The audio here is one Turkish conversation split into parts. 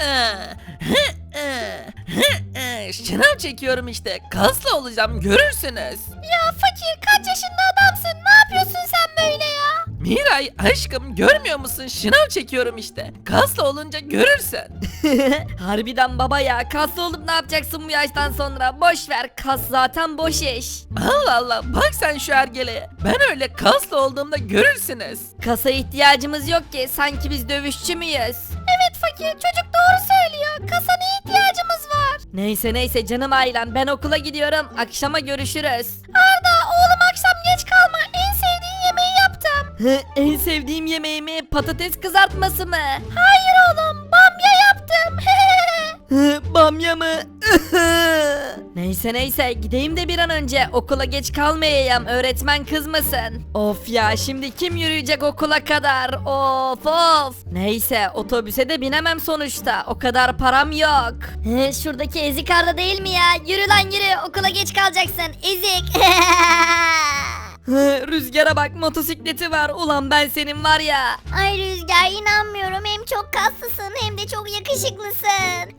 Şınav çekiyorum işte. Kaslı olacağım görürsünüz. Ya fakir kaç yaşında adamsın? Ne yapıyorsun sen böyle ya? Miray aşkım görmüyor musun? Şınav çekiyorum işte. Kaslı olunca görürsün. Harbiden baba ya kaslı olup ne yapacaksın bu yaştan sonra? Boş ver kas zaten boş iş. Allah Allah bak sen şu ergeleye. Ben öyle kaslı olduğumda görürsünüz. Kasa ihtiyacımız yok ki sanki biz dövüşçü müyüz? Evet fakir çocuk doğru söylüyor. Kasana ihtiyacımız var. Neyse neyse canım ailem ben okula gidiyorum akşama görüşürüz. Arda oğlum akşam geç kalma. En sevdiğin yemeği yaptım. Hı, en sevdiğim yemeğimi patates kızartması mı? Hayır oğlum bamya yaptım. Hı, Bamya mı? neyse neyse gideyim de bir an önce okula geç kalmayayım öğretmen kızmasın. Of ya şimdi kim yürüyecek okula kadar of of. Neyse otobüse de binemem sonuçta o kadar param yok. Şuradaki ezik Arda değil mi ya? Yürü lan yürü okula geç kalacaksın. Ezik. Hı, Rüzgara bak motosikleti var ulan ben senin var ya. Ay Rüzgar inanmıyorum. Hem çok kaslısın hem de çok yakışıklısın.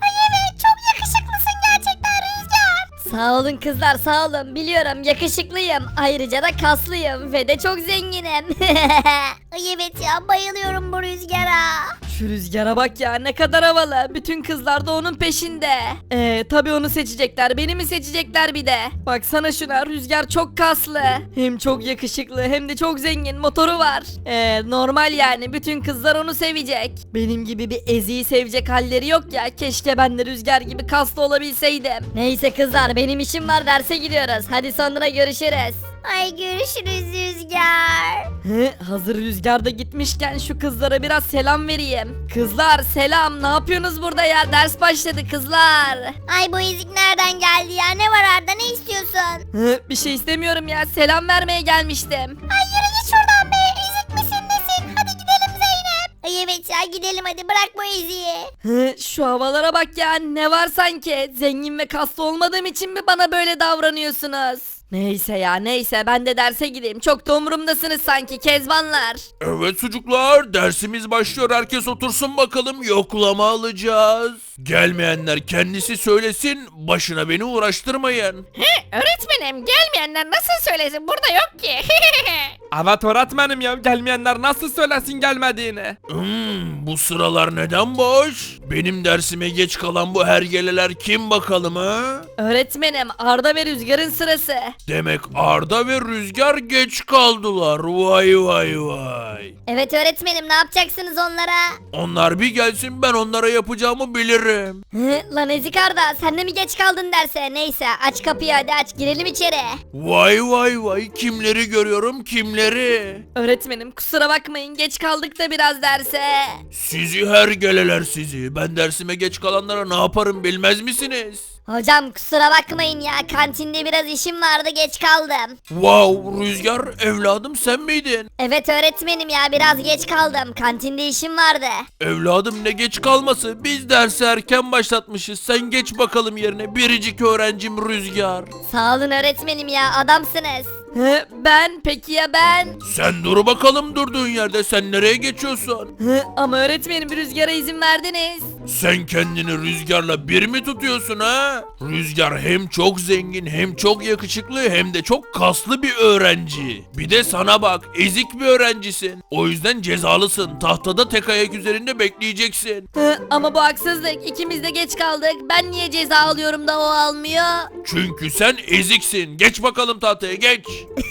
Ay evet çok yakışıklısın gerçekten Rüzgar. Sağ olun kızlar sağ olun biliyorum yakışıklıyım ayrıca da kaslıyım ve de çok zenginim. Ay evet ya bayılıyorum bu Rüzgar'a. Şu rüzgara bak ya ne kadar havalı. Bütün kızlar da onun peşinde. Ee tabi onu seçecekler. Beni mi seçecekler bir de? Baksana şuna rüzgar çok kaslı. Hem çok yakışıklı hem de çok zengin motoru var. Ee normal yani bütün kızlar onu sevecek. Benim gibi bir eziği sevecek halleri yok ya. Keşke ben de rüzgar gibi kaslı olabilseydim. Neyse kızlar benim işim var derse gidiyoruz. Hadi sonra görüşürüz. Ay görüşürüz Rüzgar. Hı, hazır rüzgarda gitmişken şu kızlara biraz selam vereyim. Kızlar selam ne yapıyorsunuz burada ya ders başladı kızlar. Ay bu ezik nereden geldi ya? Ne var Arda ne istiyorsun? Hı, bir şey istemiyorum ya selam vermeye gelmiştim. Ay yürü git şuradan be. Ezik misin nesin? Hadi gidelim Zeynep. Ay evet ya gidelim hadi bırak bu eziği. Hı, şu havalara bak ya ne var sanki zengin ve kaslı olmadığım için mi bana böyle davranıyorsunuz? Neyse ya neyse ben de derse gideyim çok da umurumdasınız sanki kezbanlar. Evet çocuklar dersimiz başlıyor herkes otursun bakalım yoklama alacağız. Gelmeyenler kendisi söylesin başına beni uğraştırmayın. Öğretmenim gelmeyenler nasıl söylesin burada yok ki. Evet öğretmenim ya gelmeyenler nasıl söylesin gelmediğini. Hmm, bu sıralar neden boş? Benim dersime geç kalan bu hergeleler kim bakalım ha? Öğretmenim Arda ve Rüzgar'ın sırası. Demek Arda ve Rüzgar geç kaldılar. Vay vay vay. Evet öğretmenim ne yapacaksınız onlara? Onlar bir gelsin ben onlara yapacağımı bilirim. Hı, lan ezik Arda sen de mi geç kaldın derse? Neyse aç kapıyı hadi aç girelim içeri. Vay vay vay kimleri görüyorum kimleri. Öğretmenim kusura bakmayın geç kaldık da biraz derse. Sizi hergeleler sizi. Ben dersime geç kalanlara ne yaparım bilmez misiniz? Hocam kusura bakmayın ya kantinde biraz işim vardı geç kaldım. Wow Rüzgar evladım sen miydin? Evet öğretmenim ya biraz geç kaldım kantinde işim vardı. Evladım ne geç kalması biz dersi erken başlatmışız sen geç bakalım yerine biricik öğrencim Rüzgar. Sağ olun öğretmenim ya adamsınız. Hı, ben peki ya ben? Sen dur bakalım durduğun yerde sen nereye geçiyorsun? Hı, ama öğretmenim rüzgara izin verdiniz. Sen kendini Rüzgar'la bir mi tutuyorsun ha? Rüzgar hem çok zengin hem çok yakışıklı hem de çok kaslı bir öğrenci. Bir de sana bak ezik bir öğrencisin. O yüzden cezalısın tahtada tek ayak üzerinde bekleyeceksin. Hı, ama bu haksızlık ikimiz de geç kaldık. Ben niye ceza alıyorum da o almıyor? Çünkü sen eziksin. Geç bakalım tahtaya geç.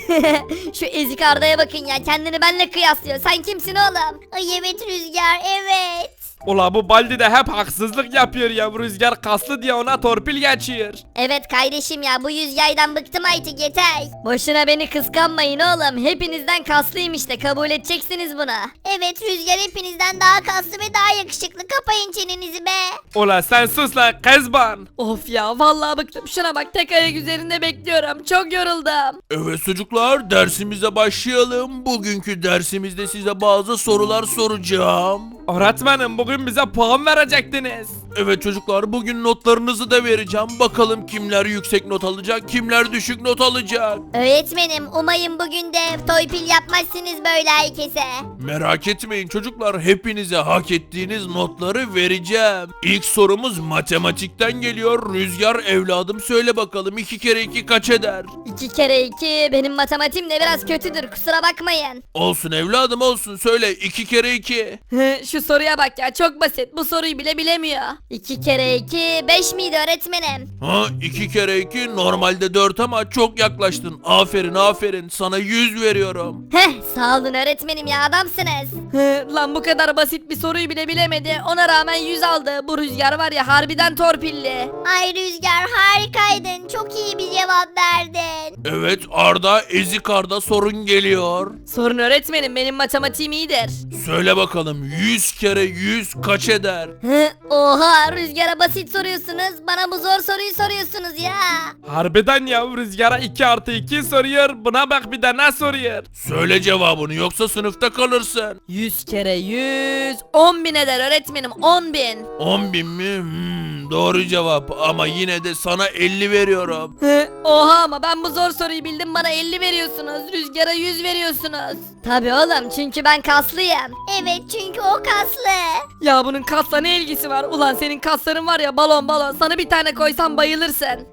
Şu ezik Arda'ya bakın ya kendini benle kıyaslıyor. Sen kimsin oğlum? Ay evet Rüzgar evet. Ula bu Baldi de hep haksızlık yapıyor ya bu rüzgar kaslı diye ona torpil geçiyor. Evet kardeşim ya bu yüz yaydan bıktım artık yeter. Boşuna beni kıskanmayın oğlum. Hepinizden kaslıyım işte kabul edeceksiniz bunu. Evet Rüzgar hepinizden daha kaslı ve daha yakışıklı. Kapayın çenenizi be. Ula sen sus lan kızban. Of ya vallahi bıktım. Şuna bak tek ayak üzerinde bekliyorum. Çok yoruldum. Evet çocuklar dersimize başlayalım. Bugünkü dersimizde size bazı sorular soracağım. Öğretmenim bugün bize puan verecektiniz. Evet çocuklar bugün notlarınızı da vereceğim. Bakalım kimler yüksek not alacak, kimler düşük not alacak. Öğretmenim umayım bugün de toypil yapmazsınız böyle herkese. Merak etmeyin çocuklar hepinize hak ettiğiniz notları vereceğim. İlk sorumuz matematikten geliyor. Rüzgar evladım söyle bakalım 2 kere 2 kaç eder? 2 kere 2 benim matematiğim de biraz kötüdür kusura bakmayın. Olsun evladım olsun söyle 2 kere 2. Şu soruya bak ya çok basit bu soruyu bile bilemiyor. 2 kere 2 5 miydi öğretmenim? Ha 2 kere 2 normalde 4 ama çok yaklaştın. Aferin aferin sana 100 veriyorum. Heh sağ olun öğretmenim ya adamsınız. Hı, Lan bu kadar basit bir soruyu bile bilemedi. Ona rağmen 100 aldı. Bu rüzgar var ya harbiden torpilli. Ay Rüzgar harikaydın çok iyi bir cevap verdin. Evet Arda ezik Arda sorun geliyor. Sorun öğretmenim benim matematiğim iyidir. Söyle bakalım 100 kere 100 kaç eder? Hı, oha Rüzgar'a basit soruyorsunuz bana bu zor soruyu soruyorsunuz ya. Harbiden ya Rüzgar'a 2 artı 2 soruyor. Buna bak bir de ne soruyor. Söyle cevabını yoksa sınıfta kalırsın. 100 kere 100 10 bin eder öğretmenim 10 bin. 10 bin mi? Hmm, doğru cevap ama yine de sana 50 veriyorum. Hı, Oha ama ben bu zor soruyu bildim bana 50 veriyorsunuz. Rüzgara 100 veriyorsunuz. Tabi oğlum çünkü ben kaslıyım. Evet çünkü o kaslı. Ya bunun kasla ne ilgisi var? Ulan senin kasların var ya balon balon. Sana bir tane koysam bayılırsın.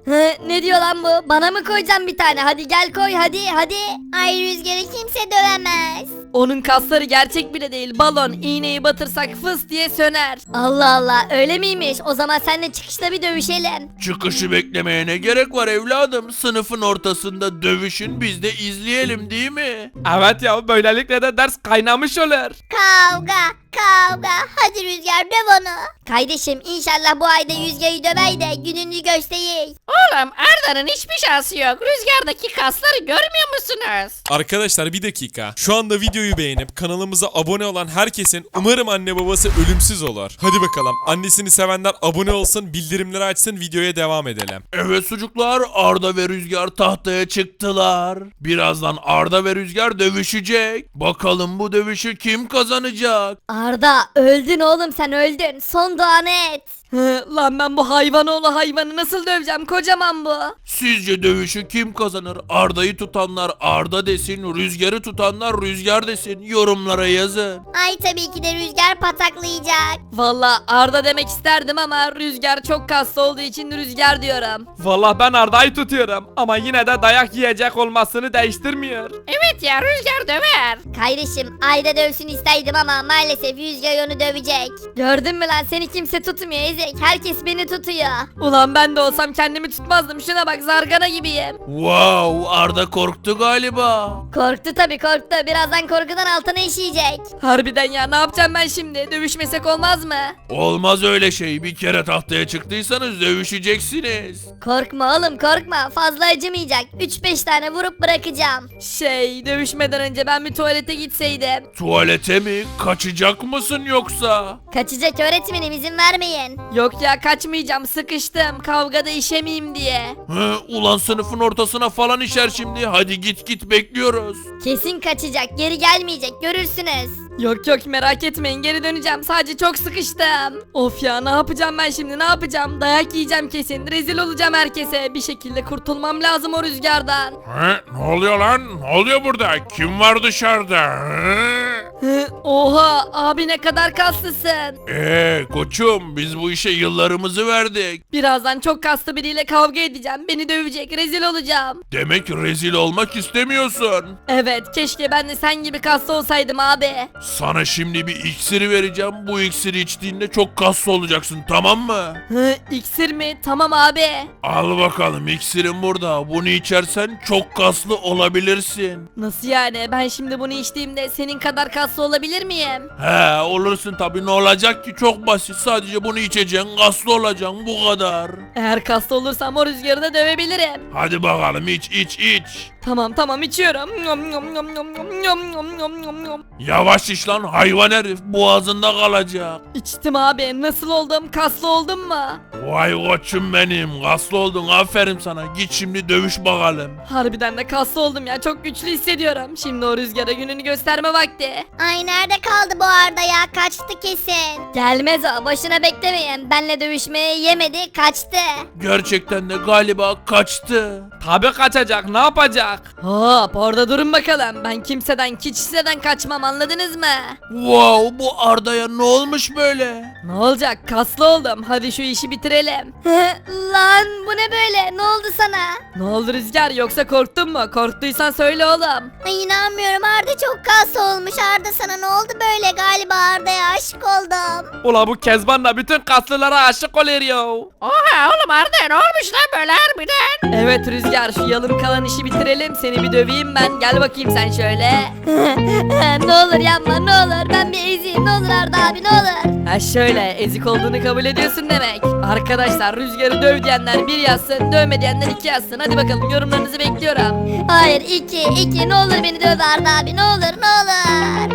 Ne diyor lan bu? Bana mı koyacaksın bir tane? Hadi gel koy hadi hadi. Ay Rüzgar'ı kimse dövemez. Onun kasları gerçek bile değil. Balon iğneyi batırsak fıs diye söner. Allah Allah öyle miymiş? O zaman seninle çıkışta bir dövüşelim. Çıkışı beklemeye ne gerek var evladım? Sınıfın ortasında dövüşün biz de izleyelim değil mi? Evet ya böylelikle de ders kaynamış olur. Kavga kavga. Hadi Rüzgar döv onu. Kardeşim inşallah bu ayda Rüzgar'ı döver de gününü göstereyim. Oğlum Arda'nın hiçbir şansı yok. Rüzgardaki kasları görmüyor musunuz? Arkadaşlar bir dakika. Şu anda videoyu beğenip kanalımıza abone olan herkesin umarım anne babası ölümsüz olur. Hadi bakalım. Annesini sevenler abone olsun, bildirimleri açsın, videoya devam edelim. Evet çocuklar Arda ve Rüzgar tahtaya çıktılar. Birazdan Arda ve Rüzgar dövüşecek. Bakalım bu dövüşü kim kazanacak? Arda öldün oğlum sen öldün. Son duanı et. Hı, Lan ben bu hayvanoğlu hayvanı nasıl döveceğim? Kocaman bu. Sizce dövüşü kim kazanır? Arda'yı tutanlar Arda desin, Rüzgar'ı tutanlar Rüzgar desin. Yorumlara yazın. Ay tabii ki de Rüzgar pataklayacak. Valla Arda demek isterdim ama Rüzgar çok kaslı olduğu için Rüzgar diyorum. Vallahi ben Arda'yı tutuyorum. Ama yine de dayak yiyecek olmasını değiştirmiyor. Evet ya Rüzgar döver. Kardeşim Ayda dövsün isteydim ama maalesef Rüzgar onu dövecek. Gördün mü lan seni kimse tutmuyor Ezek. Herkes beni tutuyor. Ulan ben de olsam kendimi tutmazdım. Şuna bak zargana gibiyim. Wow Arda korktu galiba. Korktu tabii korktu. Birazdan korkudan altına işeyecek. Harbiden ya ne yapacağım ben şimdi? Dövüşmesek olmaz mı? Olmaz öyle şey. Bir kere tahtaya çıktıysanız dövüşeceksiniz. Korkma oğlum korkma. Fazla acımayacak. 3-5 tane vurup bırakacağım. Şey dövüşmeden önce ben bir tuvalete gitseydim. Tuvalete mi? Kaçacak mısın yoksa? Kaçacak öğretmenim izin vermeyin. Yok ya kaçmayacağım sıkıştım. Kavgada işemeyeyim diye. Hı, ulan sınıfın ortasına falan işer şimdi. Hadi git git bekliyoruz. Kesin kaçacak. Geri gelmeyecek. Görürsünüz. Yok yok merak etmeyin geri döneceğim. Sadece çok sıkıştım. Of ya ne yapacağım ben şimdi ne yapacağım? Dayak yiyeceğim kesin. Rezil olacağım herkese. Bir şekilde kurtulmam lazım o rüzgardan. Hı, ne oluyor lan? Ne oluyor burada? Kim var dışarıda? Hı? Hı, Oha abi ne kadar kaslısın. Ee koçum biz bu işe yıllarımızı verdik. Birazdan çok kaslı biriyle kavga edeceğim. Beni dövecek rezil olacağım. Demek rezil olmak istemiyorsun. Evet keşke ben de sen gibi kaslı olsaydım abi. Sana şimdi bir iksiri vereceğim. Bu iksiri içtiğinde çok kaslı olacaksın tamam mı? Hı, iksir mi? Tamam abi. Al bakalım iksirin burada. Bunu içersen çok kaslı olabilirsin. Nasıl yani? Ben şimdi bunu içtiğimde senin kadar kaslı olabilir miyim? He olursun tabi ne olacak ki çok basit. Sadece bunu içeceksin kaslı olacaksın bu kadar. Eğer kaslı olursam o rüzgarı da dövebilirim. Hadi bakalım iç iç iç. Tamam tamam içiyorum. Yom, yom, yom, yom, yom, yom, yom, yom, yom, yom. Yavaş iç lan hayvan herif boğazında kalacak. İçtim abi. Nasıl oldum? Kaslı oldum mu? Vay koçum benim kaslı oldun aferin sana. Git şimdi dövüş bakalım. Harbiden de kaslı oldum ya. Çok güçlü hissediyorum. Şimdi o rüzgara gününü gösterme vakti. Ay nerede kaldı bu Arda ya kaçtı kesin. Gelmez o boşuna beklemeyin benle dövüşmeye yemedi kaçtı. Gerçekten de galiba kaçtı. Tabi kaçacak ne yapacak? Hop orada durun bakalım. Ben kimseden kimseden kaçmam anladınız mı? Wow bu Arda'ya ne olmuş böyle? Ne olacak kaslı oldum. Hadi şu işi bitirelim. Lan bu ne böyle ne oldu sana? Ne oldu Rüzgar yoksa korktun mu? Korktuysan söyle oğlum. Ay inanmıyorum Arda çok kaslı olmuş Arda sana ne oldu böyle galiba Arda'ya aşık oldum. Ula bu Kezban da bütün kaslılara aşık oluyor ya. Oha oğlum Arda ne olmuş lan böyle harbiden? Evet Rüzgar şu yalın kalan işi bitirelim. Seni bir döveyim ben. Gel bakayım sen şöyle. ne olur yapma ne olur ben bir eziyim ne olur Arda abi ne olur. Ha şöyle ezik olduğunu kabul ediyorsun demek. Arkadaşlar Rüzgar'ı döv diyenler bir yazsın. Dövme diyenler iki yazsın. Hadi bakalım yorumlarınızı bekliyorum. Hayır iki iki ne olur beni döv Arda abi ne olur ne olur.